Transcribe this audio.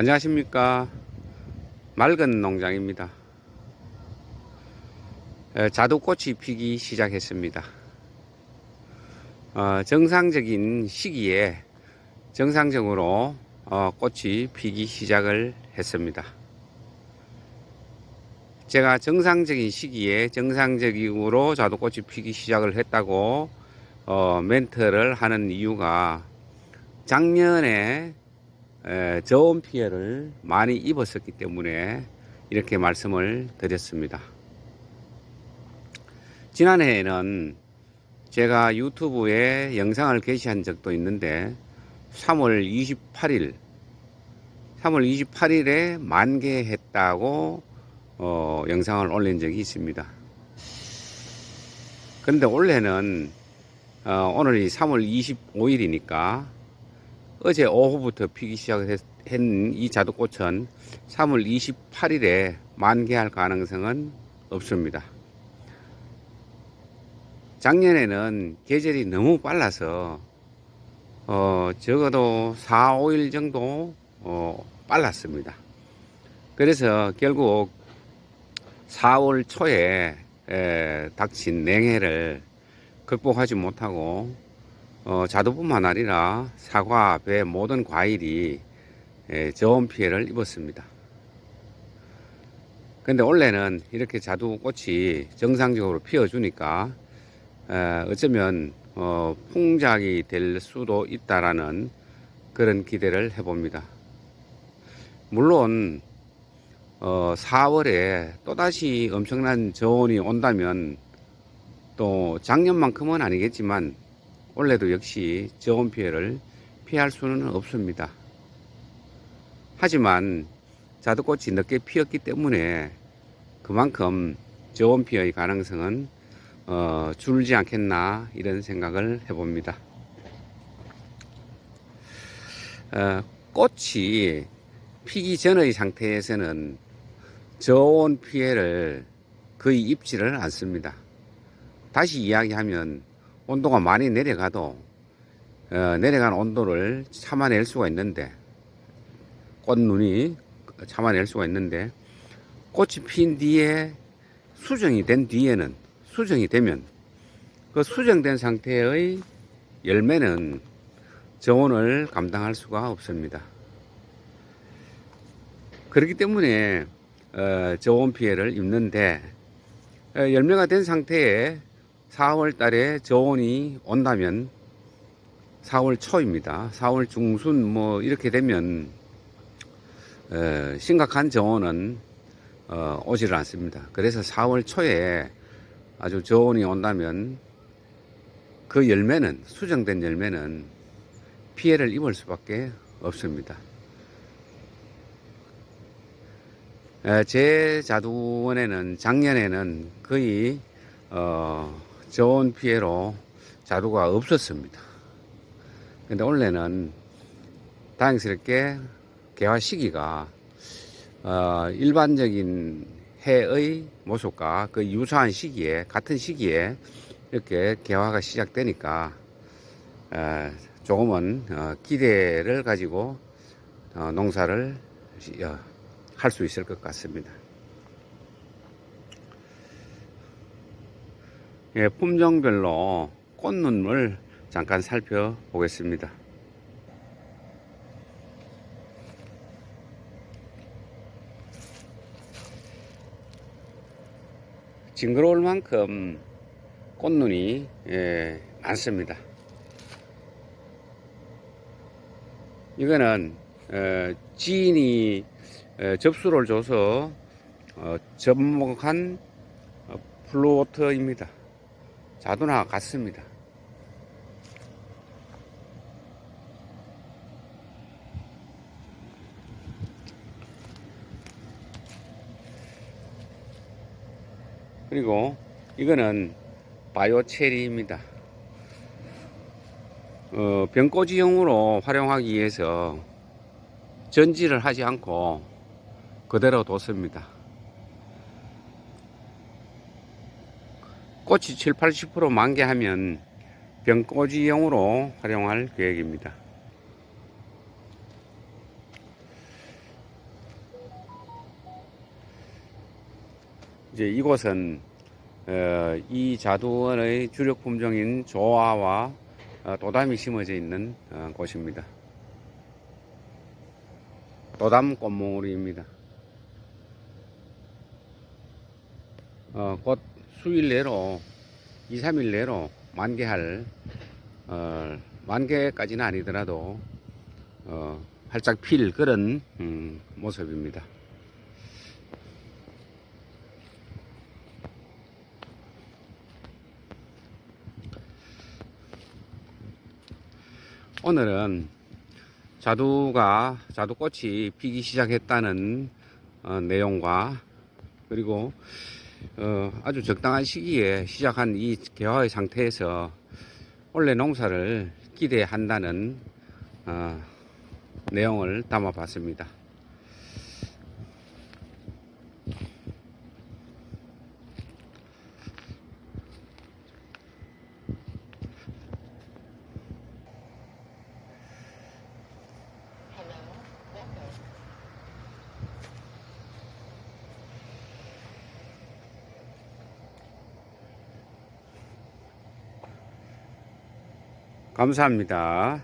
안녕하십니까. 맑은 농장입니다. 에, 자두꽃이 피기 시작했습니다. 어, 정상적인 시기에 정상적으로 어, 꽃이 피기 시작을 했습니다. 제가 정상적인 시기에 정상적으로 자두꽃이 피기 시작을 했다고 어, 멘트를 하는 이유가 작년에 에, 저온 피해를 많이 입었었기 때문에 이렇게 말씀을 드렸습니다. 지난해에는 제가 유튜브에 영상을 게시한 적도 있는데 3월 28일 3월 28일에 만개했다고 어, 영상을 올린 적이 있습니다. 그런데 올해는 어, 오늘이 3월 25일이니까 어제 오후부터 피기 시작한 이 자두꽃은 3월 28일에 만개할 가능성은 없습니다. 작년에는 계절이 너무 빨라서 어, 적어도 4, 5일 정도 어, 빨랐습니다. 그래서 결국 4월 초에 에, 닥친 냉해를 극복하지 못하고 어, 자두뿐만 아니라 사과, 배 모든 과일이 에, 저온 피해를 입었습니다. 근데 원래는 이렇게 자두 꽃이 정상적으로 피어주니까 에, 어쩌면 어, 풍작이 될 수도 있다라는 그런 기대를 해봅니다. 물론 어, 4월에 또다시 엄청난 저온이 온다면 또 작년만큼은 아니겠지만 올해도 역시 저온 피해를 피할 수는 없습니다. 하지만 자두꽃이 늦게 피었기 때문에 그만큼 저온 피해의 가능성은 어, 줄지 않겠나 이런 생각을 해봅니다. 어, 꽃이 피기 전의 상태에서는 저온 피해를 거의 입지를 않습니다. 다시 이야기하면 온도가 많이 내려가도 어, 내려간 온도를 참아낼 수가 있는데 꽃눈이 참아낼 수가 있는데 꽃이 핀 뒤에 수정이 된 뒤에는 수정이 되면 그 수정된 상태의 열매는 저온을 감당할 수가 없습니다. 그렇기 때문에 어, 저온 피해를 입는데 어, 열매가 된 상태에 4월 달에 저온이 온다면 4월 초입니다. 4월 중순 뭐 이렇게 되면 어, 심각한 저온은 어, 오지를 않습니다. 그래서 4월 초에 아주 저온이 온다면 그 열매는 수정된 열매는 피해를 입을 수밖에 없습니다. 에, 제 자두원에는 작년에는 거의 어, 저온 피해로 자두가 없었습니다. 근데 올해는 다행스럽게 개화 시기가 어, 일반적인 해의 모습과 그 유사한 시기에 같은 시기에 이렇게 개화가 시작되니까 에, 조금은 어, 기대를 가지고 어, 농사를 어, 할수 있을 것 같습니다. 예, 품종별로 꽃눈을 잠깐 살펴보겠습니다. 징그러울 만큼 꽃눈이 예, 많습니다. 이거는 어, 지인이 어, 접수를 줘서 어, 접목한 어, 플로워터입니다. 자두나 같습니다. 그리고 이거는 바이오 체리입니다. 어, 병꼬지용으로 활용하기 위해서 전지를 하지 않고 그대로 뒀습니다. 꽃이 7, 80% 만개하면 병꼬지용으로 활용할 계획입니다. 이제 이곳은 어, 이 자두원의 주력 품종인 조화와 어, 도담이 심어져 있는 어, 곳입니다. 도담 꽃몽우리입니다. 어, 수일 내로 2, 3일 내로 만개할 어, 만개까지는 아니더라도 어, 활짝 필 그런 음, 모습입니다. 오늘은 자두가 자두꽃이 피기 시작했다는 어, 내용과 그리고 어, 아주 적당한 시기에 시작한 이 개화의 상태에서 원래 농사를 기대한다는 어, 내용을 담아봤습니다. 감사합니다.